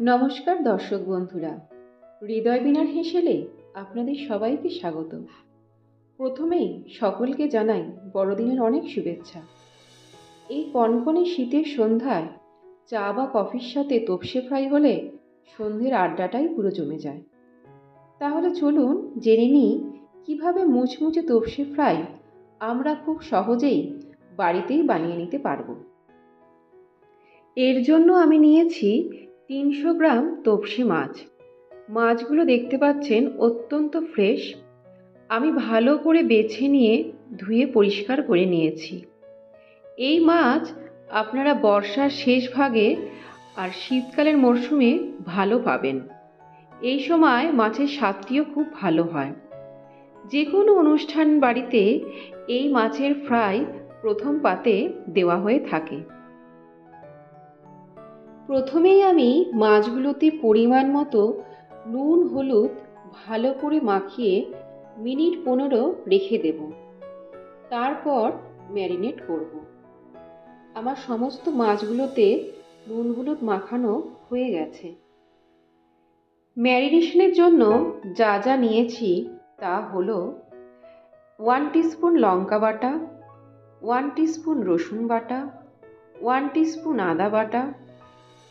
নমস্কার দর্শক বন্ধুরা। হৃদয় বিনার হেসেলে আপনাদের সবাইকে স্বাগত। প্রথমেই সকলকে জানাই বড়দিনের অনেক শুভেচ্ছা। এই কনকনে শীতের সন্ধ্যায় চা বা কফির সাথে তোপসে ফ্রাই হলে সন্ধ্যের আড্ডাটাই পুরো জমে যায়। তাহলে চলুন জেনে নিই কীভাবে মুচমুচে তোপসে ফ্রাই আমরা খুব সহজেই বাড়িতেই বানিয়ে নিতে পারব। এর জন্য আমি নিয়েছি তিনশো গ্রাম তপসি মাছ। মাছগুলো দেখতে পাচ্ছেন অত্যন্ত ফ্রেশ। আমি ভালো করে বেছে নিয়ে ধুয়ে পরিষ্কার করে নিয়েছি। এই মাছ আপনারা বর্ষার শেষ ভাগে আর শীতকালের মরশুমে ভালো পাবেন। এই সময় মাছের স্বাদটিও খুব ভালো হয়। যে কোনো অনুষ্ঠান বাড়িতে এই মাছের ফ্রাই প্রথম পাতে দেওয়া হয়ে থাকে। প্রথমেই আমি মাছগুলোতে পরিমাণ মতো নুন, হলুদ ভালো করে মাখিয়ে মিনিট পনেরো রেখে দেব। তারপর ম্যারিনেট করব। আমার সমস্ত মাছগুলোতে নুন, হলুদ মাখানো হয়ে গেছে। ম্যারিনেশনের জন্য যা যা নিয়েছি তা হলো ওয়ান টিস্পুন লঙ্কা বাটা, ওয়ান টিস্পুন রসুন বাটা, ওয়ান টিস্পুন আদা বাটা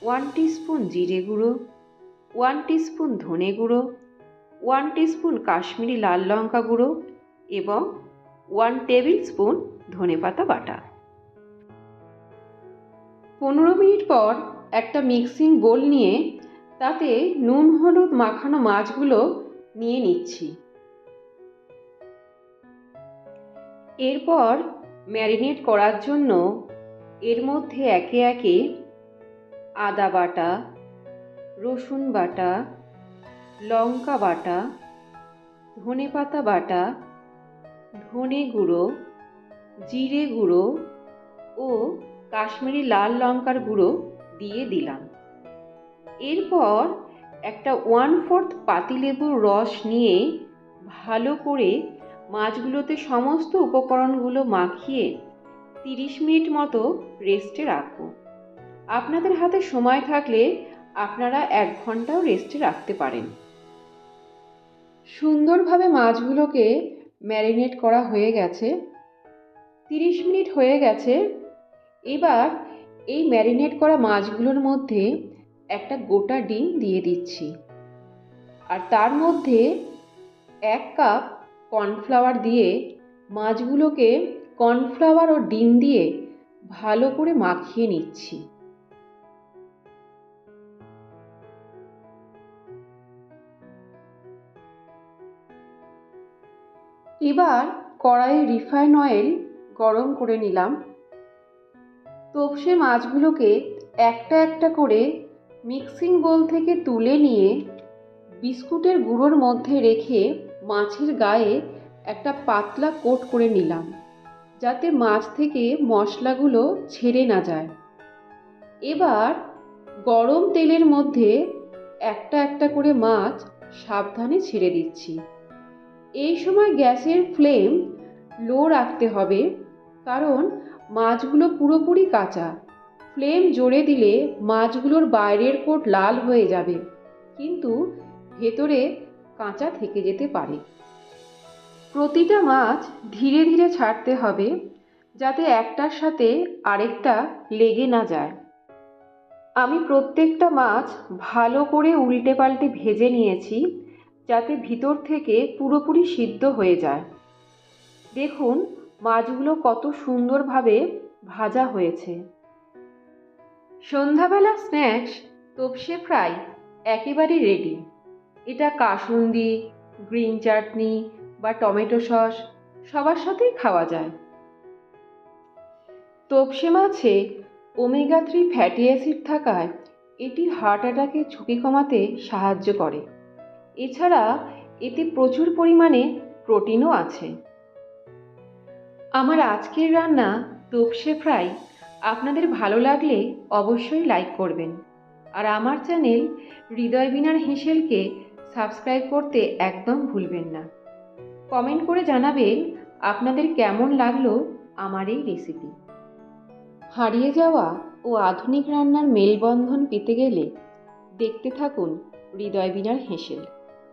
ওয়ান টিস্পুন জিরে গুঁড়ো, ওয়ান টিস্পুন ধনে গুঁড়ো, ওয়ান টিস্পুন কাশ্মীরি লাল লঙ্কা গুঁড়ো এবং ওয়ান টেবিল স্পুন ধনে পাতা বাটা। পনেরো মিনিট পর একটা মিক্সিং বোল নিয়ে তাতে নুন, হলুদ মাখানো মাছগুলো নিয়ে নিচ্ছি। এরপর ম্যারিনেট করার জন্য এর মধ্যে একে একে আদা বাটা, রসুন বাটা, লঙ্কা বাটা, ধনে পাতা বাটা, ধনে গুঁড়ো, জিরে গুঁড়ো ও কাশ্মীরি লাল লঙ্কার গুঁড়ো দিয়ে দিলাম। এরপর একটা ওয়ান ফোর্থ পাতিলেবুর রস নিয়ে ভালো করে মাছগুলোতে সমস্ত উপকরণগুলো মাখিয়ে তিরিশ মিনিট মতো রেস্টে রাখব। আপনাদের হাতে সময় থাকলে আপনারা এক ঘন্টাও রেস্টে রাখতে পারেন। সুন্দরভাবে মাছগুলোকে ম্যারিনেট করা হয়ে গেছে। তিরিশ মিনিট হয়ে গেছে। এবার এই ম্যারিনেট করা মাছগুলোর মধ্যে একটা গোটা ডিম দিয়ে দিচ্ছি। আর তার মধ্যে এক কাপ কর্নফ্লাওয়ার দিয়ে মাছগুলোকে কর্নফ্লাওয়ার ও ডিম দিয়ে ভালো করে মাখিয়ে নিচ্ছি। এবার কড়াইয়ে রিফাইন অয়েল গরম করে নিলাম। তোপসে মাছগুলোকে একটা একটা করে মিক্সিং বোল থেকে তুলে নিয়ে বিস্কুটের গুঁড়োর মধ্যে রেখে মাছের গায়ে একটা পাতলা কোট করে নিলাম, যাতে মাছ থেকে মশলাগুলো ছেড়ে না যায়। এবার গরম তেলের মধ্যে একটা একটা করে মাছ সাবধানে ছেড়ে দিচ্ছি। এই সময় গ্যাসের ফ্লেম লো রাখতে হবে, কারণ মাছগুলো পুরোপুরি কাঁচা। ফ্লেম জোরে দিলে মাছগুলোর বাইরের কোট লাল হয়ে যাবে, কিন্তু ভেতরে কাঁচা থেকে যেতে পারে। প্রতিটা মাছ ধীরে ধীরে ছাড়তে হবে, যাতে একটার সাথে আরেকটা লেগে না যায়। আমি প্রত্যেকটা মাছ ভালো করে উল্টে পাল্টে ভেজে নিয়েছি যাতে ভিতর থেকে পুরোপুরি সিদ্ধ হয়ে যায়। দেখুন, মাছগুলো কত সুন্দরভাবে ভাজা হয়েছে। সন্ধ্যাবেলা স্ন্যাক্স, তোপসে ফ্রাই একেবারেই রেডি এটা কাসুন্দি, গ্রিন চাটনি বা টমেটো সস, সবার সাথেই খাওয়া যায়। তোপসে মাছে ওমেগা থ্রি ফ্যাটি অ্যাসিড থাকায় এটি হার্ট অ্যাটাকের ঝুঁকি কমাতে সাহায্য করে। এছাড়া এতে প্রচুর পরিমাণে প্রোটিনও আছে। আমার আজকের রান্না তোপসে ফ্রাই। আপনাদের ভালো লাগলে অবশ্যই লাইক করবেন। আর আমার চ্যানেল হৃদয় বিনার হেঁসেলকে সাবস্ক্রাইব করতে একদম ভুলবেন না। কমেন্ট করে জানাবেন আপনাদের কেমন লাগল আমার এই রেসিপি। হারিয়ে যাওয়া ও আধুনিক রান্নার মেলবন্ধন পেতে গেলে দেখতে থাকুন হৃদয় বিনার হেসেল।